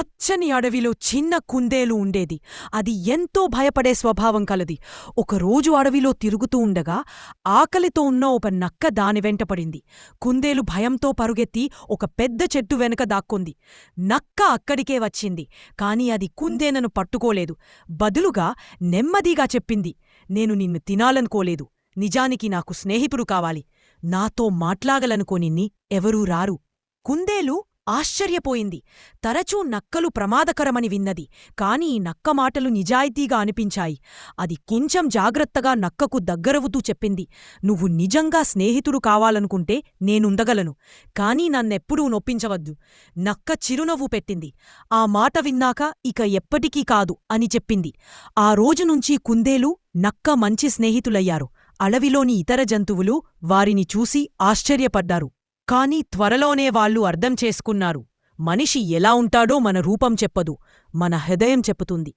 పచ్చని అడవిలో చిన్న కుందేలు ఉండేది. అది ఎంతో భయపడే స్వభావం కలది. ఒకరోజు అడవిలో తిరుగుతూ ఉండగా ఆకలితో ఉన్న ఒక నక్క దాని వెంటపడింది కుందేలు భయంతో పరుగెత్తి ఒక పెద్ద చెట్టు వెనుక దాక్కుంది. నక్క అక్కడికే వచ్చింది కాని అది కుందేనను పట్టుకోలేదు. బదులుగా నెమ్మదిగా చెప్పింది నేను నిన్ను తినాలనుకోలేదు. నిజానికి నాకు స్నేహితుడు కావాలి. నాతో మాట్లాగలనుకోనిన్ని ఎవరూ రారు. కుందేలు ఆశ్చర్యపోయింది. తరచూ నక్కలు ప్రమాదకరమని విన్నది. కాని ఈ నక్క మాటలు నిజాయితీగా అనిపించాయి. అది కొంచెం జాగ్రత్తగా నక్కకు దగ్గరవుతూ చెప్పింది. నువ్వు నిజంగా స్నేహితుడు కావాలనుకుంటే నేనుండగలను. కాని నన్నెప్పుడూ నొప్పించవద్దు. నక్క చిరునవ్వు పెట్టింది. ఆ మాట విన్నాక ఇక ఎప్పటికీ కాదు అని చెప్పింది. ఆ రోజునుంచి కుందేలు నక్క మంచి స్నేహితులయ్యారు. అడవిలోని ఇతర జంతువులు వారిని చూసి ఆశ్చర్యపడ్డారు. కాని త్వరలోనే వాళ్ళు అర్థం చేసుకున్నారు. మనిషి ఎలా ఉంటాడో మన రూపం చెప్పదు మన హృదయం చెప్పుతుంది.